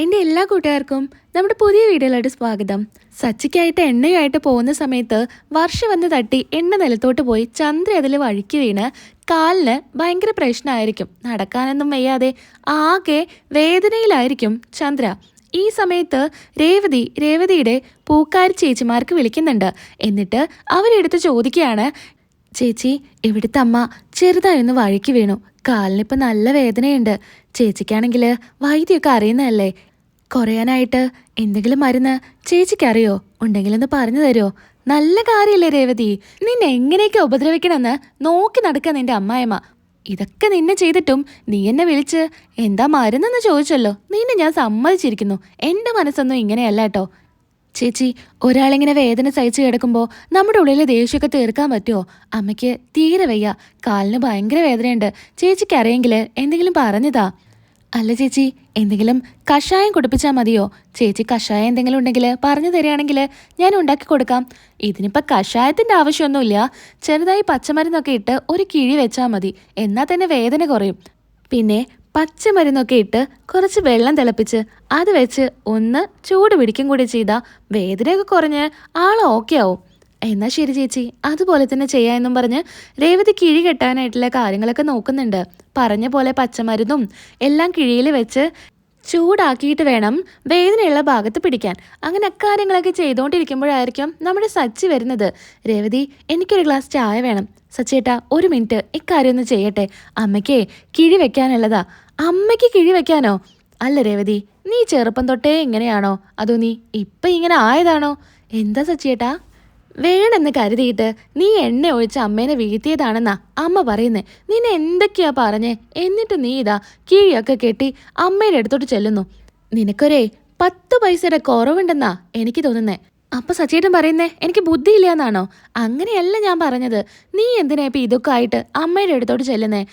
എന്റെ എല്ലാ കൂട്ടുകാർക്കും നമ്മുടെ പുതിയ വീഡിയോയിലോട്ട് സ്വാഗതം. സച്ചിക്കായിട്ട് എണ്ണയായിട്ട് പോകുന്ന സമയത്ത് വർഷ വന്ന് തട്ടി എണ്ണ നിലത്തോട്ട് പോയി ചന്ദ്ര അതിൽ വഴുക്കി വീണ് കാലിന് ഭയങ്കര പ്രശ്നമായിരിക്കും. നടക്കാനൊന്നും വയ്യാതെ ആകെ വേദനയിലായിരിക്കും ചന്ദ്ര. ഈ സമയത്ത് രേവതി രേവതിയുടെ പൂക്കാരി ചേച്ചിമാർക്ക് വിളിക്കുന്നുണ്ട്. എന്നിട്ട് അവരെടുത്ത് ചോദിക്കുകയാണ് ചേച്ചി ഇവിടുത്തെ അമ്മ ചെറുതായൊന്ന് വഴുക്കി വീണു. കാലിനിപ്പോൾ നല്ല വേദനയുണ്ട്. ചേച്ചിക്കാണെങ്കിൽ വൈദ്യമൊക്കെ അറിയുന്നതല്ലേ? കുറയാനായിട്ട് എന്തെങ്കിലും മരുന്ന് ചേച്ചിക്കറിയോ? ഉണ്ടെങ്കിലൊന്ന് പറഞ്ഞു തരുമോ നല്ല കാര്യമല്ലേ രേവതി. നിന്നെ എങ്ങനെയൊക്കെ ഉപദ്രവിക്കണമെന്ന് നോക്കി നടക്കുക നിന്റെ അമ്മായിമ്മ. ഇതൊക്കെ നിന്നെ ചെയ്തിട്ടും നീ എന്നെ വിളിച്ച് എന്താ മരുന്നെന്ന് ചോദിച്ചല്ലോ? നിന്നെ ഞാൻ സമ്മതിച്ചിരിക്കുന്നു. എന്റെ മനസ്സൊന്നും ഇങ്ങനെയല്ല കേട്ടോ. ചേച്ചി ഒരാളിങ്ങനെ വേദന സഹിച്ച് കിടക്കുമ്പോൾ നമ്മുടെ ഉള്ളിലെ ദേഷ്യമൊക്കെ തീർക്കാൻ പറ്റുമോ? അമ്മയ്ക്ക് തീരെ വയ്യ. കാലിന് ഭയങ്കര വേദനയുണ്ട്. ചേച്ചിക്ക് അറിയെങ്കിൽ എന്തെങ്കിലും പറഞ്ഞതാ. അല്ല ചേച്ചി എന്തെങ്കിലും കഷായം കുടിപ്പിച്ചാൽ മതിയോ? ചേച്ചി കഷായം എന്തെങ്കിലും ഉണ്ടെങ്കിൽ പറഞ്ഞു തരികയാണെങ്കിൽ ഞാൻ ഉണ്ടാക്കി കൊടുക്കാം. ഇതിനിപ്പോൾ കഷായത്തിന്റെ ആവശ്യമൊന്നുമില്ല. ചെറുതായി പച്ചമരുന്നൊക്കെ ഇട്ട് ഒരു കിഴി വെച്ചാൽ മതി. എന്നാൽ തന്നെ വേദന കുറയും. പിന്നെ പച്ചമരുന്നൊക്കെ ഇട്ട് കുറച്ച് വെള്ളം തിളപ്പിച്ച് അത് വെച്ച് ഒന്ന് ചൂട് പിടിക്കും കൂടി ചെയ്താൽ വേദനയൊക്കെ കുറഞ്ഞ് ആൾ ഓക്കെ ആവും. എന്നാ ശരി ചേച്ചി. അതുപോലെ തന്നെ ചെയ്യാമെന്നും പറഞ്ഞ് രേവതി കിഴി കെട്ടാനായിട്ടുള്ള കാര്യങ്ങളൊക്കെ നോക്കുന്നുണ്ട്. പറഞ്ഞ പോലെ പച്ചമരുന്നും എല്ലാം കിഴിയിൽ വെച്ച് ചൂടാക്കിയിട്ട് വേണം വേദനയുള്ള ഭാഗത്ത് പിടിക്കാൻ. അങ്ങനെ അക്കാര്യങ്ങളൊക്കെ ചെയ്തുകൊണ്ടിരിക്കുമ്പോഴായിരിക്കും നമ്മുടെ സച്ചി വരുന്നത്. രേവതി എനിക്കൊരു ഗ്ലാസ് ചായ വേണം. സച്ചേട്ടാ ഒരു മിനിറ്റ്. ഇക്കാര്യം ഒന്ന് ചെയ്യട്ടെ. അമ്മയ്ക്ക് കിഴി വെക്കാനുള്ളതാ. അമ്മയ്ക്ക് കിഴി വെക്കാനോ? അല്ല രേവതി നീ ചെറുപ്പം തൊട്ടേ ഇങ്ങനെയാണോ? അതോ നീ ഇപ്പം ഇങ്ങനെ ആയതാണോ? എന്താ സച്ചിയേട്ടാ? വേണമെന്ന് കരുതിയിട്ട് നീ എണ്ണ ഒഴിച്ച് അമ്മേനെ വീഴ്ത്തിയതാണെന്നാ അമ്മ പറയുന്നേ. നിന്നെ എന്തൊക്കെയാ പറഞ്ഞേ? എന്നിട്ട് നീ ഇതാ കീഴിയൊക്കെ കെട്ടി അമ്മയുടെ അടുത്തോട്ട് ചെല്ലുന്നു. നിനക്കൊരേ പത്ത് പൈസയുടെ കുറവുണ്ടെന്നാ എനിക്ക് തോന്നുന്നേ. അപ്പൊ സച്ചേട്ടൻ പറയുന്നേ എനിക്ക് ബുദ്ധിയില്ല എന്നാണോ അങ്ങനെയല്ല ഞാൻ പറഞ്ഞത്. നീ എന്തിനാ ഇപ്പൊ ഇതൊക്കെ ആയിട്ട് അമ്മയുടെ അടുത്തോട്ട് ചെല്ലുന്നേ?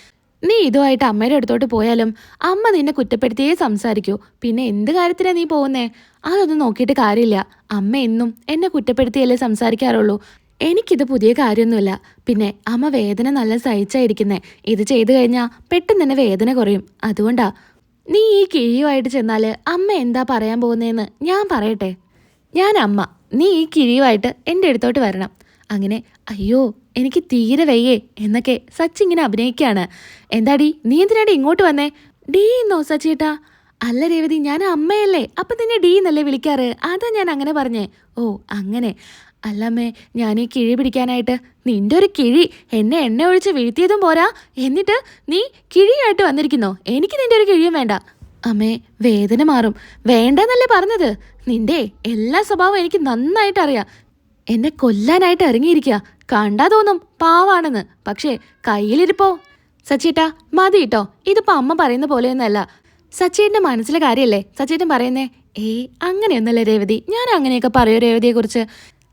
നീ ഇതുമായിട്ട് അമ്മയുടെ അടുത്തോട്ട് പോയാലും അമ്മ നിന്നെ കുറ്റപ്പെടുത്തിയേ സംസാരിക്കൂ. പിന്നെ എന്ത് കാര്യത്തിനാ നീ പോകുന്നേ? അതൊന്നും നോക്കിയിട്ട് കാര്യമില്ല. അമ്മ എന്നും എന്നെ കുറ്റപ്പെടുത്തിയല്ലേ സംസാരിക്കാറുള്ളൂ. എനിക്കിത് പുതിയ കാര്യമൊന്നുമില്ല. പിന്നെ അമ്മ വേദന നല്ല സഹിച്ചായിരിക്കുന്നേ. ഇത് ചെയ്തു കഴിഞ്ഞാൽ പെട്ടെന്ന് തന്നെ വേദന കുറയും. അതുകൊണ്ടാ. നീ ഈ കിഴിയുമായിട്ട് ചെന്നാൽ അമ്മ എന്താ പറയാൻ പോകുന്നതെന്ന് ഞാൻ പറയട്ടെ? ഞാൻ അമ്മ. നീ ഈ കിഴിയുമായിട്ട് എന്റെ അടുത്തോട്ട് വരണം. അങ്ങനെ അയ്യോ എനിക്ക് തീരെ വയ്യേ എന്നൊക്കെ സച്ചി ഇങ്ങനെ അഭിനയിക്കുകയാണ് എന്താടി നീ എന്തിനാടി ഇങ്ങോട്ട് വന്നേ? ഡീ എന്നോ സച്ചേട്ടാ? അല്ല രേവതി ഞാൻ അമ്മയല്ലേ അപ്പം നിന്നെ ഡീ എന്നല്ലേ വിളിക്കാറ്? അതാ ഞാൻ അങ്ങനെ പറഞ്ഞേ. ഓ അങ്ങനെ. അല്ലമ്മേ ഞാൻ ഈ കിഴി പിടിക്കാനായിട്ട് നിന്റെ ഒരു കിഴി എന്നെ എണ്ണ ഒഴിച്ച് വീഴ്ത്തിയതും പോരാ. എന്നിട്ട് നീ കിഴിയായിട്ട് വന്നിരിക്കുന്നോ? എനിക്ക് നിന്റെ ഒരു കിഴിയും വേണ്ട. അമ്മേ വേദന മാറും. വേണ്ടെന്നല്ലേ പറഞ്ഞത്? നിന്റെ എല്ലാ സ്വഭാവവും എനിക്ക് നന്നായിട്ട് അറിയാം എന്നെ കൊല്ലാനായിട്ട് ഇറങ്ങിയിരിക്കുക കണ്ടാ തോന്നും പാവാണെന്ന്. പക്ഷേ കയ്യിലിരിപ്പോ. സച്ചേട്ടാ മതി കേട്ടോ ഇതിപ്പോ അമ്മ പറയുന്ന പോലെയൊന്നല്ല. സച്ചേട്ടന്റെ മനസ്സിലെ കാര്യല്ലേ? സച്ചേട്ടൻ പറയുന്നേ ഏയ് അങ്ങനെയൊന്നല്ലേ രേവതി. ഞാൻ അങ്ങനെയൊക്കെ പറയൂ രേവതിയെ കുറിച്ച്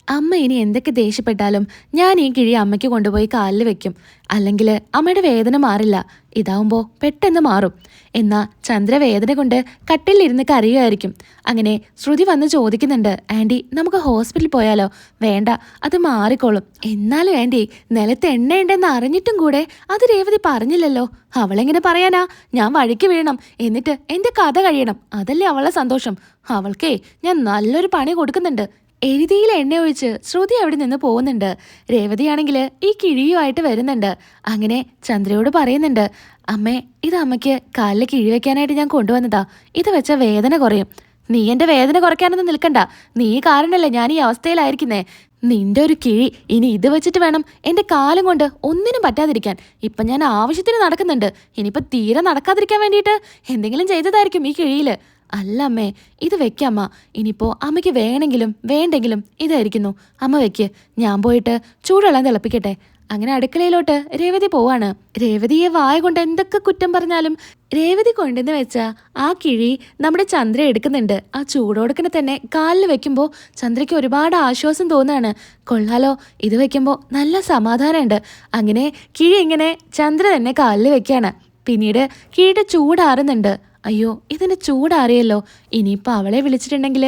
അമ്മ ഇനി എന്തൊക്കെ ദേഷ്യപ്പെട്ടാലും ഞാൻ ഈ കിഴി അമ്മയ്ക്ക് കൊണ്ടുപോയി കാലിൽ വെക്കും. അല്ലെങ്കിൽ അമ്മയുടെ വേദന മാറില്ല. ഇതാവുമ്പോൾ പെട്ടെന്ന് മാറും. എന്നാ ചന്ദ്ര വേദന കൊണ്ട് കട്ടിലിരുന്ന് കരയുമായിരിക്കും. അങ്ങനെ ശ്രുതി വന്ന് ചോദിക്കുന്നുണ്ട് ആന്റി നമുക്ക് ഹോസ്പിറ്റലിൽ പോയാലോ? വേണ്ട അത് മാറിക്കോളും. എന്നാലും ആന്റി നിലത്ത് എണ്ണയുണ്ടെന്ന് അറിഞ്ഞിട്ടും കൂടെ അത് രേവതി പറഞ്ഞില്ലല്ലോ. അവളെങ്ങനെ പറയാനാ? ഞാൻ വഴിക്ക് വീഴണം. എന്നിട്ട് എന്റെ കഥ കഴിയണം. അതല്ലേ അവളെ സന്തോഷം. അവൾക്കേ ഞാൻ നല്ലൊരു പണി കൊടുക്കുന്നുണ്ട്. എരുതിയിൽ എണ്ണ ഒഴിച്ച് ശ്രുതി അവിടെ നിന്ന് പോകുന്നുണ്ട്. രേവതിയാണെങ്കിൽ ഈ കിഴിയുമായിട്ട് വരുന്നുണ്ട്. അങ്ങനെ ചന്ദ്രയോട് പറയുന്നുണ്ട് അമ്മേ ഇത് അമ്മയ്ക്ക് കാലിൽ കിഴി വെക്കാനായിട്ട് ഞാൻ കൊണ്ടുവന്നതാ. ഇത് വെച്ച വേദന കുറയും. നീ എന്റെ വേദന കുറയ്ക്കാനൊന്നും നിൽക്കണ്ട. നീ കാരണല്ലേ ഞാൻ ഈ അവസ്ഥയിലായിരിക്കുന്നേ. നിന്റെ ഒരു കിഴി ഇനി ഇത് വെച്ചിട്ട് വേണം എന്റെ കാലം കൊണ്ട് ഒന്നിനും പറ്റാതിരിക്കാൻ. ഇപ്പൊ ഞാൻ ആവശ്യത്തിന് നടക്കുന്നുണ്ട്. ഇനിയിപ്പൊ തീരെ നടക്കാതിരിക്കാൻ വേണ്ടിയിട്ട് എന്തെങ്കിലും ചെയ്തതായിരിക്കും ഈ കിഴിയിൽ. അല്ല അമ്മേ ഇത് വെക്കമ്മ ഇനിയിപ്പോ അമ്മയ്ക്ക് വേണമെങ്കിലും വേണ്ടെങ്കിലും ഇതായിരിക്കുന്നു. അമ്മ വെക്ക്. ഞാൻ പോയിട്ട് ചൂടുവെള്ളം തിളപ്പിക്കട്ടെ. അങ്ങനെ അടുക്കളയിലോട്ട് രേവതി പോവാണ്. രേവതിയെ വായ കൊണ്ട് എന്തൊക്കെ കുറ്റം പറഞ്ഞാലും രേവതി കൊണ്ടെന്ന് വെച്ച ആ കിഴി നമ്മുടെ ചന്ദ്ര എടുക്കുന്നുണ്ട്. ആ ചൂടോടുക്കനെ തന്നെ കാലിൽ വെക്കുമ്പോൾ ചന്ദ്രയ്ക്ക് ഒരുപാട് ആശ്വാസം തോന്നുകയാണ് കൊള്ളാലോ ഇത് വെക്കുമ്പോൾ നല്ല സമാധാനമുണ്ട്. അങ്ങനെ കിഴി ഇങ്ങനെ ചന്ദ്ര തന്നെ കാലിൽ വെക്കുകയാണ് പിന്നീട് കിഴിയുടെ ചൂടാറുന്നുണ്ട്. അയ്യോ ഇതിന് ചൂടാറിയല്ലോ. ഇനിയിപ്പോൾ അവളെ വിളിച്ചിട്ടുണ്ടെങ്കിൽ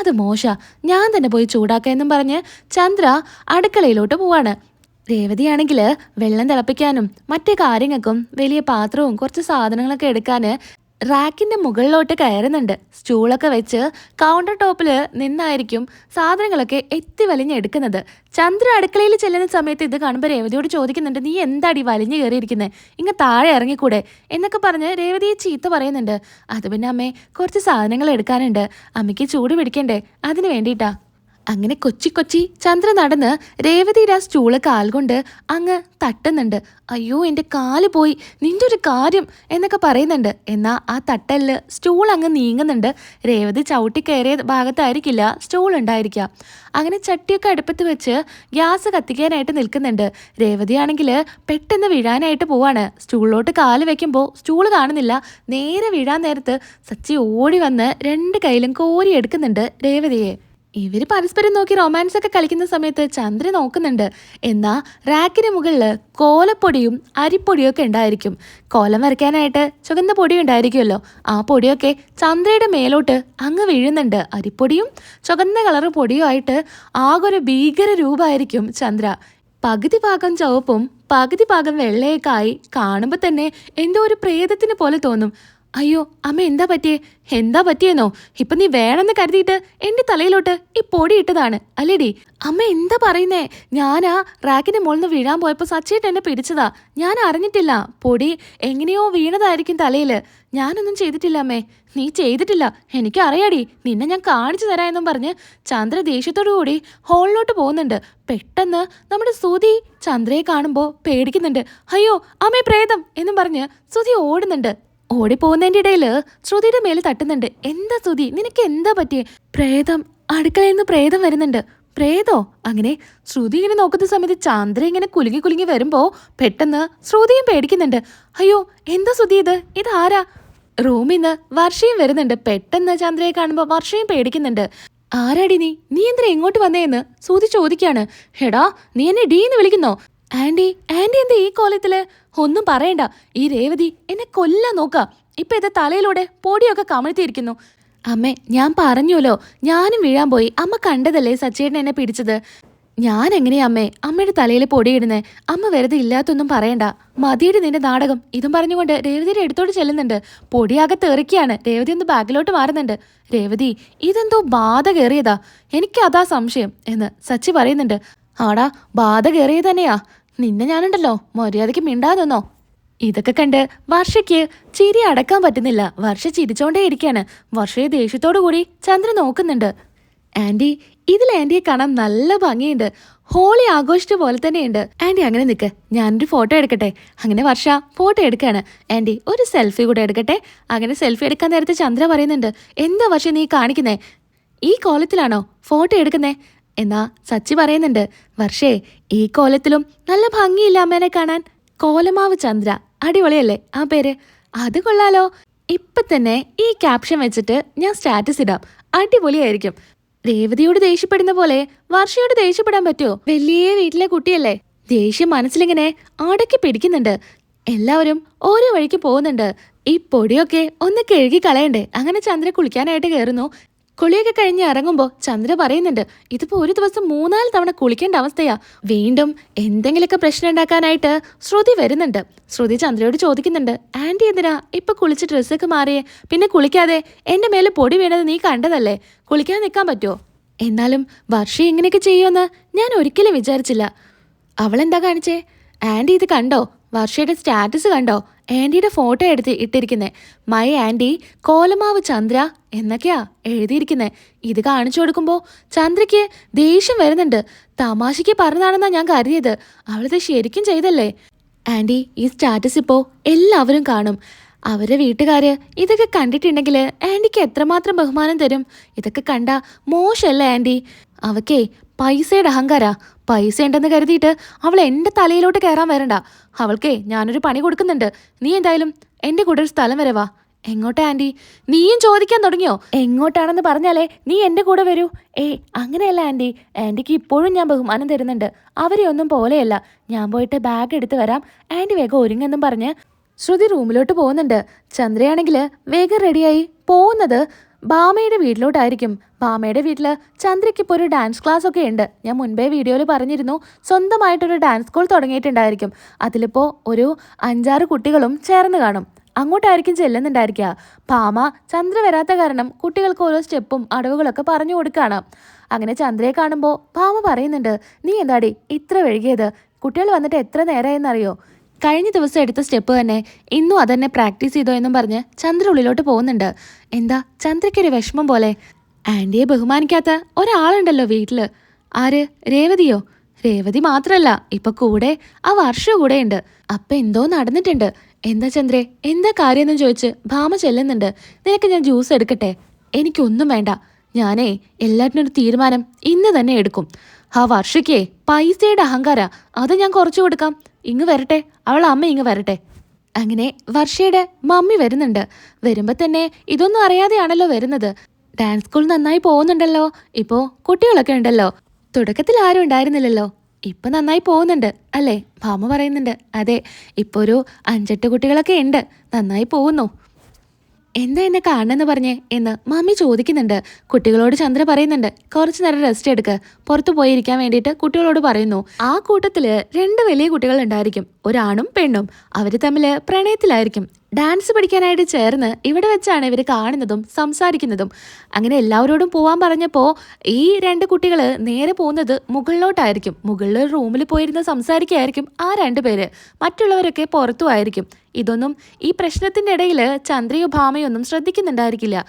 അത് മോശ ഞാൻ തന്നെ പോയി ചൂടാക്കാമെന്നും പറഞ്ഞ് ചന്ദ്ര അടുക്കളയിലോട്ട് പോവാണ്. രേവതിയാണെങ്കിൽ വെള്ളം തിളപ്പിക്കാനും മറ്റു കാര്യങ്ങൾക്കും വലിയ പാത്രവും കുറച്ച് സാധനങ്ങളൊക്കെ എടുക്കാൻ റാക്കിന്റെ മുകളിലോട്ട് കയറുന്നുണ്ട്. സ്റ്റൂളൊക്കെ വെച്ച് കൗണ്ടർ ടോപ്പിൽ നിന്നായിരിക്കും സാധനങ്ങളൊക്കെ എത്തി വലിഞ്ഞെടുക്കുന്നത്. ചന്ദ്ര അടുക്കളയിൽ ചെല്ലുന്ന സമയത്ത് ഇത് കാണുമ്പോൾ രേവതിയോട് ചോദിക്കുന്നുണ്ട് നീ എന്താടി വലിഞ്ഞു കയറിയിരിക്കുന്നത് ഇങ്ങ് താഴെ ഇറങ്ങിക്കൂടെ? എന്നൊക്കെ പറഞ്ഞ് രേവതിയെ ചീത്ത പറയുന്നുണ്ട്. അത് പിന്നെ അമ്മേ കുറച്ച് സാധനങ്ങൾ എടുക്കാനുണ്ട്. അമ്മയ്ക്ക് ചൂട് പിടിക്കണ്ടേ? അതിന് വേണ്ടിയിട്ടാ. അങ്ങനെ കൊച്ചി കൊച്ചി ചന്ദ്ര നടന്ന് രേവതിയുടെ ചൂള കാൽകൊണ്ട് അങ്ങ് തട്ടുന്നുണ്ട്. അയ്യോ എന്റെ കാൽ പോയി. നിന്റെ ഒരു കാര്യം എന്നൊക്കെ പറയുന്നുണ്ട്. എന്നാൽ ആ തട്ടലിൽ സ്റ്റൂൾ അങ്ങ് നീങ്ങുന്നുണ്ട്. രേവതി ചവിട്ടി കയറിയ ഭാഗത്തായിരിക്കില്ല സ്റ്റൂൾ ഉണ്ടായിരിക്കുക. അങ്ങനെ ചട്ടിയൊക്കെ അടുപ്പത്ത് വെച്ച് ഗ്യാസ് കത്തിക്കാനായിട്ട് നിൽക്കുന്നുണ്ട്. രേവതിയാണെങ്കിൽ പെട്ടെന്ന് വീഴാനായിട്ട് പോവാണ്. സ്റ്റൂളിലോട്ട് കാൽ വെക്കുമ്പോൾ സ്റ്റൂൾ കാണുന്നില്ല. നേരെ വീഴാൻ നേരത്ത് സച്ചി ഓടി വന്ന് രണ്ട് കയ്യിലും കോരി എടുക്കുന്നുണ്ട് രേവതിയെ. ഇവർ പരസ്പരം നോക്കി റൊമാൻസ് ഒക്കെ കളിക്കുന്ന സമയത്ത് ചന്ദ്ര നോക്കുന്നുണ്ട്. എന്നാ റാക്കിന് മുകളിൽ കോലപ്പൊടിയും അരിപ്പൊടിയും ഒക്കെ ഉണ്ടായിരിക്കും. കോലം വരയ്ക്കാനായിട്ട് ചുവന്ന പൊടി ഉണ്ടായിരിക്കുമല്ലോ. ആ പൊടിയൊക്കെ ചന്ദ്രയുടെ മേലോട്ട് അങ്ങ് വീഴുന്നുണ്ട്. അരിപ്പൊടിയും ചുവന്ന കളർ പൊടിയും ആയിട്ട് ആകെ ഒരു ഭീകര രൂപമായിരിക്കും ചന്ദ്ര. പകുതി ഭാഗം ചുവപ്പും പകുതി ഭാഗം വെള്ളയൊക്കെ ആയി കാണുമ്പോൾ തന്നെ എന്തോ ഒരു പ്രേതത്തിന് പോലെ തോന്നും. അയ്യോ അമ്മ എന്താ പറ്റിയേ? എന്താ പറ്റിയെന്നോ? ഇപ്പൊ നീ വേണമെന്ന് കരുതിയിട്ട് എന്റെ തലയിലോട്ട് ഈ പൊടി ഇട്ടതാണ് അല്ലേടി? അമ്മ എന്താ പറയുന്നേ? ഞാനാ റാക്കിന്റെ മുകളിൽ നിന്ന് വീഴാൻ പോയപ്പോ സച്ചിട്ട് എന്നെ പിടിച്ചതാ. ഞാൻ അറിഞ്ഞിട്ടില്ല. പൊടി എങ്ങനെയോ വീണതായിരിക്കും തലയിൽ. ഞാനൊന്നും ചെയ്തിട്ടില്ല അമ്മേ. നീ ചെയ്തിട്ടില്ല. എനിക്ക് അറിയാടി നിന്നെ ഞാൻ കാണിച്ചു തരാമെന്നും പറഞ്ഞ് ചന്ദ്ര ദേഷ്യത്തോടു കൂടി ഹോളിലോട്ട് പോകുന്നുണ്ട്. പെട്ടെന്ന് നമ്മുടെ സുധി ചന്ദ്രയെ കാണുമ്പോൾ പേടിക്കുന്നുണ്ട്. അയ്യോ അമ്മേ പ്രേതം എന്നും പറഞ്ഞ് സുധി ഓടുന്നുണ്ട്. ഓടിപ്പോകുന്നതിന്റെ ഇടയിൽ ശ്രുതിയുടെ മേൽ തട്ടുന്നുണ്ട്. എന്താ ശ്രുതി? നിനക്ക് എന്താ പറ്റിയേ? പ്രേതം അടുക്കളയിൽ നിന്ന് പ്രേതം വരുന്നുണ്ട്. പ്രേതോ? അങ്ങനെ ശ്രുതി ഇങ്ങനെ നോക്കുന്ന സമയത്ത് ചന്ദ്ര ഇങ്ങനെ കുലുങ്ങി കുലുങ്ങി വരുമ്പോ പെട്ടെന്ന് ശ്രുതിയും പേടിക്കുന്നുണ്ട്. അയ്യോ എന്താ ശ്രുതി ഇത്? ഇത് ആരാ റൂമിൽ നിന്ന് വർഷയും വരുന്നുണ്ട്. പെട്ടെന്ന് ചന്ദ്രയെ കാണുമ്പോൾ വർഷയും പേടിക്കുന്നുണ്ട്. ആരാടി നീ? നീ എന്തിനാ എങ്ങോട്ട് വന്നേന്ന്? ശ്രുതി ചോദിക്കാണ്. ഹെടാ നീ എന്നെ ഡീന്ന് വിളിക്കുന്നോ? ആന്റി ആന്റി എന്താ ഈ കോലത്തിൽ? ഒന്നും പറയണ്ട. ഈ രേവതി എന്നെ കൊല്ലാൻ നോക്ക. ഇപ്പൊ ഇത് തലയിലൂടെ പൊടിയൊക്കെ കമഴ്ത്തിയിരിക്കുന്നു. അമ്മേ ഞാൻ പറഞ്ഞുല്ലോ ഞാനും വീഴാൻ പോയി. അമ്മ കണ്ടതല്ലേ സച്ചേട്ടൻ എന്നെ പിടിച്ചത്? ഞാൻ എങ്ങനെയാ അമ്മേ? അമ്മയുടെ തലയിൽ പൊടിയിടുന്നേ അമ്മ വെറുതെ ഇല്ലാത്തൊന്നും പറയണ്ട. മതിയുടെ നിന്റെ നാടകം ഇതും പറഞ്ഞുകൊണ്ട് രേവതിയുടെ അടുത്തോട്ട് ചെല്ലുന്നുണ്ട്. പൊടിയാകെ തെറിക്കുകയാണ് രേവതി ഒന്ന് ബാഗിലോട്ട് മാറുന്നുണ്ട്. രേവതി ഇതെന്തോ ബാധ കയറിയതാ. എനിക്കതാ സംശയം എന്ന് സച്ചി പറയുന്നുണ്ട്. ആടാ ബാധ കയറിയത് തന്നെയാ. നിന്നെ ഞാനുണ്ടല്ലോ. മര്യാദയ്ക്ക് മിണ്ടാതെന്നോ. ഇതൊക്കെ കണ്ട് വർഷയ്ക്ക് ചിരി അടക്കാൻ പറ്റുന്നില്ല. വർഷ ചിരിച്ചോണ്ടേ ഇരിക്കാണ്. വർഷയെ ദേഷ്യത്തോടു കൂടി ചന്ദ്രൻ നോക്കുന്നുണ്ട്. ആന്റി ഇതിൽ ആന്റിയെ കാണാൻ നല്ല ഭംഗിയുണ്ട്. ഹോളി ആഘോഷിച്ച പോലെ തന്നെയുണ്ട്. ആന്റി അങ്ങനെ നിൽക്ക് ഞാനൊരു ഫോട്ടോ എടുക്കട്ടെ? അങ്ങനെ വർഷ ഫോട്ടോ എടുക്കാണ്. ആന്റി ഒരു സെൽഫി കൂടെ എടുക്കട്ടെ? അങ്ങനെ സെൽഫി എടുക്കാൻ നേരത്തെ ചന്ദ്ര പറയുന്നുണ്ട്. എന്താ വർഷ നീ കാണിക്കുന്നേ? ഈ കോലത്തിലാണോ ഫോട്ടോ എടുക്കുന്നേ? എന്നാ സച്ചി പറയുന്നുണ്ട് വർഷേ ഈ കോലത്തിലും നല്ല ഭംഗിയില്ല അമ്മേനെ കാണാൻ. കോലമാവ് ചന്ദ്ര അടിപൊളിയല്ലേ ആ പേര്? അത് കൊള്ളാലോ. ഇപ്പൊ തന്നെ ഈ ക്യാപ്ഷൻ വെച്ചിട്ട് ഞാൻ സ്റ്റാറ്റസ് ഇടാം. അടിപൊളിയായിരിക്കും. രേവതിയോട് ദേഷ്യപ്പെടുന്ന പോലെ വർഷയോട് ദേഷ്യപ്പെടാൻ പറ്റുമോ വലിയ വീട്ടിലെ കുട്ടിയല്ലേ. ദേഷ്യം മനസ്സിലിങ്ങനെ അടക്കി പിടിക്കുന്നുണ്ട്. എല്ലാവരും ഓരോ വഴിക്ക് പോകുന്നുണ്ട്. ഈ പൊടിയൊക്കെ ഒന്ന് കഴുകി കളയണ്ടേ? അങ്ങനെ ചന്ദ്ര കുളിക്കാനായിട്ട് കയറുന്നു കുളിയൊക്കെ കഴിഞ്ഞ് ഇറങ്ങുമ്പോൾ ചന്ദ്ര പറയുന്നുണ്ട് ഇതിപ്പോ ഒരു ദിവസം മൂന്നാൽ തവണ കുളിക്കേണ്ട അവസ്ഥയാ. വീണ്ടും എന്തെങ്കിലുമൊക്കെ പ്രശ്നം ഉണ്ടാക്കാനായിട്ട് ശ്രുതി വരുന്നുണ്ട്. ശ്രുതി ചന്ദ്രയോട് ചോദിക്കുന്നുണ്ട് ആന്റി എന്തിനാ? ഇപ്പൊ കുളിച്ച് ഡ്രസ്സൊക്കെ മാറിയേ. പിന്നെ കുളിക്കാതെ എന്റെ മേലെ പൊടി വീണത് നീ കണ്ടതല്ലേ? കുളിക്കാൻ നിൽക്കാൻ പറ്റുമോ എന്നാലും വർഷി ഇങ്ങനെയൊക്കെ ചെയ്യുമെന്ന് ഞാൻ ഒരിക്കലും വിചാരിച്ചില്ല. അവളെന്താ കാണിച്ചേ? ആന്റി ഇത് കണ്ടോ? വർഷയുടെ സ്റ്റാറ്റസ് കണ്ടോ? ആന്റിയുടെ ഫോട്ടോ എടുത്ത് ഇട്ടിരിക്കുന്നത് മൈ ആന്റി കോലമാവ് ചന്ദ്ര എന്നൊക്കെയാ എഴുതിയിരിക്കുന്നത് ഇത് കാണിച്ചു കൊടുക്കുമ്പോൾ ചന്ദ്രയ്ക്ക് ദേഷ്യം വരുന്നുണ്ട്. തമാശയ്ക്ക് പറഞ്ഞതാണെന്നാണ് ഞാൻ കരുതിയത്. അവളിത് ശരിക്കും ചെയ്തല്ലേ? ആന്റി ഈ സ്റ്റാറ്റസ് ഇപ്പോൾ എല്ലാവരും കാണും. അവരെ വീട്ടുകാർ ഇതൊക്കെ കണ്ടിട്ടുണ്ടെങ്കിൽ ആന്റിക്ക് എത്രമാത്രം ബഹുമാനം തരും? ഇതൊക്കെ കണ്ട മോശമല്ലേ ആന്റി അവക്കേ പൈസയുടെ അഹങ്കാര. പൈസ ഉണ്ടെന്ന് കരുതിയിട്ട് അവൾ എന്റെ തലയിലോട്ട് കയറാൻ വരണ്ട. അവൾക്കേ ഞാനൊരു പണി കൊടുക്കുന്നുണ്ട്. നീ എന്തായാലും എന്റെ കൂടെ ഒരു സ്ഥലം വരെ വാ. എങ്ങോട്ടാ ആന്റി? നീയും ചോദിക്കാൻ തുടങ്ങിയോ? എങ്ങോട്ടാണെന്ന് പറഞ്ഞാലേ നീ എന്റെ കൂടെ വരൂ. ഏയ് അങ്ങനെയല്ല ആന്റി. ആന്റിക്ക് ഇപ്പോഴും ഞാൻ ബഹുമാനം തരുന്നുണ്ട്. അവരെ ഒന്നും പോലെയല്ല. ഞാൻ പോയിട്ട് ബാഗ് എടുത്ത് വരാം. ആന്റി വേഗം ഒരുങ്ങെന്നും പറഞ്ഞ് ശ്രുതി റൂമിലോട്ട് പോകുന്നുണ്ട്. ചന്ദ്രയാണെങ്കിൽ വേഗം റെഡിയായി. പോകുന്നത് ബാമയുടെ വീട്ടിലോട്ടായിരിക്കും. ബാമയുടെ വീട്ടിൽ ചന്ദ്രയ്ക്ക് ഇപ്പോൾ ഒരു ഡാൻസ് ക്ലാസ് ഒക്കെ ഉണ്ട്. ഞാൻ മുൻപേ വീഡിയോയിൽ പറഞ്ഞിരുന്നു സ്വന്തമായിട്ടൊരു ഡാൻസ് സ്കൂൾ തുടങ്ങിയിട്ടുണ്ടായിരിക്കും. അതിലിപ്പോൾ ഒരു അഞ്ചാറ് കുട്ടികളും ചേർന്ന് കാണും. അങ്ങോട്ടായിരിക്കും ചെല്ലുന്നുണ്ടായിരിക്കുക. ഭാമ ചന്ദ്ര വരാത്ത കാരണം കുട്ടികൾക്ക് ഓരോ സ്റ്റെപ്പും അടവുകളൊക്കെ പറഞ്ഞു കൊടുക്കുകയാണ് അങ്ങനെ ചന്ദ്രയെ കാണുമ്പോൾ ഭാമ പറയുന്നുണ്ട് നീ എന്താടി ഇത്ര വഴുകിയത് കുട്ടികൾ വന്നിട്ട് എത്ര നേരമായെന്നറിയോ കഴിഞ്ഞ ദിവസം എടുത്ത സ്റ്റെപ്പ് തന്നെ ഇന്നും അതന്നെ പ്രാക്ടീസ് ചെയ്തോ എന്നും പറഞ്ഞ് ചന്ദ്ര ഉള്ളിലോട്ട് പോകുന്നുണ്ട്. എന്താ ചന്ദ്രയ്ക്കൊരു വിഷമം പോലെ ആന്റിയെ ബഹുമാനിക്കാത്ത ഒരാളുണ്ടല്ലോ വീട്ടിൽ ആര്? രേവതിയോ? രേവതി മാത്രല്ല ഇപ്പൊ കൂടെ ആ വർഷം കൂടെ ഉണ്ട് അപ്പൊ എന്തോ നടന്നിട്ടുണ്ട്. എന്താ ചന്ദ്രേ? എന്താ കാര്യമെന്ന് ചോദിച്ച് ഭാമ ചെല്ലുന്നുണ്ട്. നിനക്ക് ഞാൻ ജ്യൂസ് എടുക്കട്ടെ? എനിക്കൊന്നും വേണ്ട. ഞാനേ എല്ലാറ്റിനും ഒരു തീരുമാനം ഇന്ന് തന്നെ എടുക്കും. ആ വർഷയ്ക്കേ പൈസയുടെ അഹങ്കാര അത് ഞാൻ കുറച്ചു കൊടുക്കാം. ഇങ്ങ് വരട്ടെ അവൾ അമ്മ ഇങ്ങ് വരട്ടെ. അങ്ങനെ വർഷയുടെ മമ്മി വരുന്നുണ്ട്. വരുമ്പോ തന്നെ ഇതൊന്നും അറിയാതെയാണല്ലോ വരുന്നത്. ഡാൻസ് സ്കൂൾ നന്നായി പോകുന്നുണ്ടല്ലോ. ഇപ്പോ കുട്ടികളൊക്കെ ഉണ്ടല്ലോ. തുടക്കത്തിൽ ആരും ഉണ്ടായിരുന്നില്ലല്ലോ. ഇപ്പൊ നന്നായി പോകുന്നുണ്ട് അല്ലേ? ഭാമ പറയുന്നുണ്ട് അതെ ഇപ്പൊ ഒരു അഞ്ചെട്ട് കുട്ടികളൊക്കെ ഉണ്ട്. നന്നായി പോകുന്നു. എന്താ എന്നെ കാണണമെന്ന് പറഞ്ഞേ എന്ന് മമ്മി ചോദിക്കുന്നുണ്ട്. കുട്ടികളോട് ചന്ദ്ര പറയുന്നുണ്ട് കുറച്ചു നേരം റെസ്റ്റ് എടുക്ക്. പുറത്തു പോയിരിക്കാൻ വേണ്ടിയിട്ട് കുട്ടികളോട് പറയുന്നു. ആ കൂട്ടത്തിൽ രണ്ട് വലിയ കുട്ടികൾ ഉണ്ടായിരിക്കും. ഒരാണും പെണ്ണും. അവർ തമ്മിൽ പ്രണയത്തിലായിരിക്കും. ഡാൻസ് പഠിക്കാനായിട്ട് ചേർന്ന് ഇവിടെ വെച്ചാണ് ഇവർ കാണുന്നതും സംസാരിക്കുന്നതും. അങ്ങനെ എല്ലാവരോടും പോവാൻ പറഞ്ഞപ്പോൾ ഈ രണ്ട് കുട്ടികൾ നേരെ പോകുന്നത് മുകളിലോട്ടായിരിക്കും. മുകളിലെ റൂമിൽ പോയിരുന്ന് സംസാരിക്കുകയായിരിക്കും ആ രണ്ട് പേര്. മറ്റുള്ളവരൊക്കെ പുറത്തുമായിരിക്കും ഇതൊന്നും ഈ പ്രശ്നത്തിന്റെ ഇടയിൽ ചന്ദ്രയോ ഭാമയൊന്നും ശ്രദ്ധിക്കുന്നുണ്ടായിരിക്കില്ല.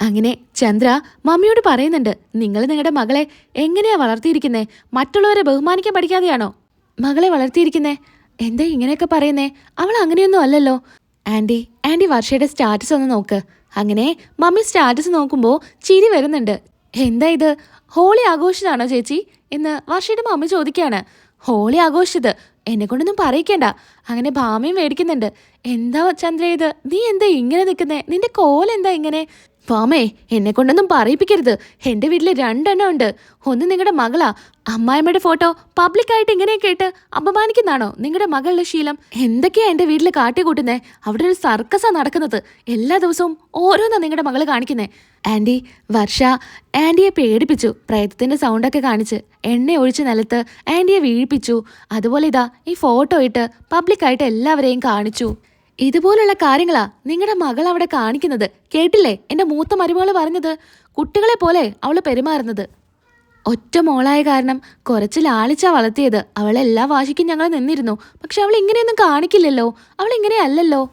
അങ്ങനെ ചന്ദ്ര മമ്മിയോട് പറയുന്നുണ്ട് നിങ്ങൾ നിങ്ങളുടെ മകളെ എങ്ങനെയാ വളർത്തിയിരിക്കുന്നേ? മറ്റുള്ളവരെ ബഹുമാനിക്കാൻ പഠിക്കാതെയാണോ? മകളെ വളർത്തിയിരിക്കുന്നേ? എന്താ ഇങ്ങനെയൊക്കെ പറയുന്നേ? അവൾ അങ്ങനെയൊന്നും അല്ലല്ലോ. ആന്റി ആന്റി വർഷയുടെ സ്റ്റാറ്റസ് ഒന്ന് നോക്ക്. അങ്ങനെ മമ്മി സ്റ്റാറ്റസ് നോക്കുമ്പോൾ ചിരി വരുന്നുണ്ട്. എന്താ ഇത്? ഹോളി ആഘോഷിച്ചതാണോ ചേച്ചി? എന്ന് വർഷയുടെ മമ്മി ചോദിക്കുകയാണ്. ഹോളി ആഘോഷിച്ചത്? എന്നെ കൊണ്ടൊന്നും പറയിക്കണ്ട. അങ്ങനെ ഭാമ്യം മേടിക്കുന്നുണ്ട്. എന്താ ചന്ദ്ര ഇത്? നീ എന്താ ഇങ്ങനെ നിൽക്കുന്നേ? നിന്റെ കോലെന്താ ഇങ്ങനെ? ഭാമേ എന്നെ കൊണ്ടൊന്നും പറയിപ്പിക്കരുത്. എന്റെ വീട്ടിൽ രണ്ടെണ്ണം ഉണ്ട്. ഒന്ന് നിങ്ങളുടെ മകളാ. അമ്മായിമ്മയുടെ ഫോട്ടോ പബ്ലിക്കായിട്ട് ഇങ്ങനെ കേട്ട് അപമാനിക്കുന്നതാണോ നിങ്ങളുടെ മകളുടെ ശീലം? എന്തൊക്കെയാ എന്റെ വീട്ടിൽ കാട്ടിക്കൂട്ടുന്നേ? അവിടെ ഒരു സർക്കസാ നടക്കുന്നത്. എല്ലാ ദിവസവും ഓരോന്നാ നിങ്ങളുടെ മകൾ കാണിക്കുന്നേ. ആന്റി വർഷ ആന്റിയെ പേടിപ്പിച്ചു. പ്രയത്നത്തിന്റെ സൗണ്ടൊക്കെ കാണിച്ച് എണ്ണ ഒഴിച്ച് നിലത്ത് ആന്റിയെ വീഴിപ്പിച്ചു. അതുപോലെ ഇതാ ഈ ഫോട്ടോ ഇട്ട് പബ്ലിക്കായിട്ട് എല്ലാവരെയും കാണിച്ചു. ഇതുപോലുള്ള കാര്യങ്ങളാ നിങ്ങളുടെ മകൾ അവിടെ കാണിക്കുന്നത്. കേട്ടില്ലേ? എന്റെ മൂത്ത മരുമകൾ പറഞ്ഞത് കുട്ടികളെ പോലെ അവൾ പെരുമാറുന്നത്. ഒറ്റ മോളായ കാരണം കുറച്ച് ലാളിച്ചാ വളർത്തിയത്. അവളെല്ലാ വാശിക്കും ഞങ്ങൾ നിന്നിരുന്നു. പക്ഷെ അവൾ ഇങ്ങനെയൊന്നും കാണിക്കില്ലല്ലോ. അവൾ ഇങ്ങനെയല്ലല്ലോ.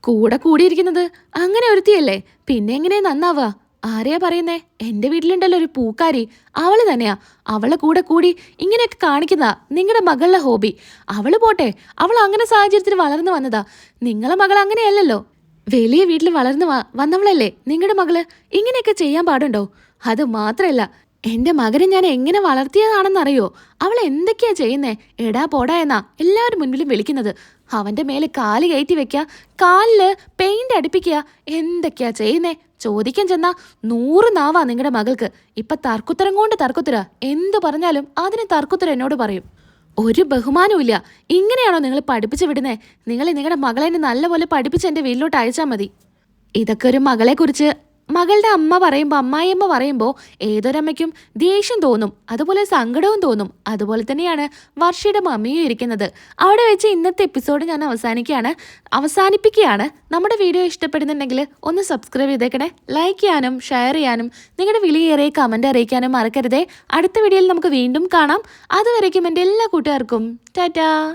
കൂടെ കൂടിയിരിക്കുന്നത് അങ്ങനെ ഒരുത്തിയല്ലേ? പിന്നെ എങ്ങനെ നന്നാവുക? ആരെയാ പറയുന്നേ? എന്റെ വീട്ടിലുണ്ടല്ലോ ഒരു പൂക്കാരി. അവൾ തന്നെയാ. അവളെ കൂടെ കൂടി ഇങ്ങനെയൊക്കെ കാണിക്കുന്ന നിങ്ങളുടെ മകളുടെ ഹോബി. അവൾ പോട്ടെ. അവൾ അങ്ങനെ സാഹചര്യത്തിൽ വളർന്നു വന്നതാ. നിങ്ങളെ മകൾ അങ്ങനെയല്ലല്ലോ. വലിയ വീട്ടിൽ വളർന്നു വന്നവളല്ലേ നിങ്ങളുടെ മകൾ? ഇങ്ങനെയൊക്കെ ചെയ്യാൻ പാടുണ്ടോ? അത് മാത്രമല്ല എന്റെ മകനെ ഞാൻ എങ്ങനെ വളർത്തിയതാണെന്നറിയോ? അവൾ എന്തൊക്കെയാ ചെയ്യുന്നേ? എടാ പോടാ എന്നാ എല്ലാവരും മുൻപിലും വിളിക്കുന്നത്. അവന്റെ മേലെ കാൽ കയറ്റി വെക്ക. കാലിൽ പെയിന്റ് അടുപ്പിക്കുക എന്തൊക്കെയാ ചെയ്യുന്നേ? ചോദിക്കാൻ ചെന്നാ നൂറ് നാവാ നിങ്ങളുടെ മകൾക്ക്. ഇപ്പൊ തർക്കുത്തരം കൊണ്ട് തർക്കുത്തര. എന്തു പറഞ്ഞാലും അതിന് തർക്കുത്തരം എന്നോട് പറയും. ഒരു ബഹുമാനവും ഇല്ല. ഇങ്ങനെയാണോ നിങ്ങൾ പഠിപ്പിച്ചു വിടുന്നേ? നിങ്ങൾ നിങ്ങളുടെ മകളെ നല്ലപോലെ പഠിപ്പിച്ച് എന്റെ വീട്ടിലോട്ട് അയച്ചാൽ മതി. ഇതൊക്കെ ഒരു മകളെ കുറിച്ച് മകളുടെ അമ്മ പറയുമ്പോൾ അമ്മായിയമ്മ പറയുമ്പോൾ ഏതൊരമ്മയ്ക്കും ദേഷ്യം തോന്നും അതുപോലെ സങ്കടവും തോന്നും. അതുപോലെ തന്നെയാണ് വർഷയുടെ മമ്മിയും ഇരിക്കുന്നത്. അവിടെ വെച്ച് ഇന്നത്തെ എപ്പിസോഡ് ഞാൻ അവസാനിക്കുകയാണ്. അവസാനിപ്പിക്കുകയാണ്. നമ്മുടെ വീഡിയോ ഇഷ്ടപ്പെടുന്നുണ്ടെങ്കിൽ ഒന്ന് സബ്സ്ക്രൈബ് ചെയ്തേക്കണേ. ലൈക്ക് ചെയ്യാനും ഷെയർ ചെയ്യാനും നിങ്ങളുടെ വിലയേറിയ കമന്റ് അറിയിക്കാനും മറക്കരുതേ. അടുത്ത വീഡിയോയിൽ നമുക്ക് വീണ്ടും കാണാം. അതുവരേക്കും എന്റെ എല്ലാ കൂട്ടുകാർക്കും. ടാറ്റാ.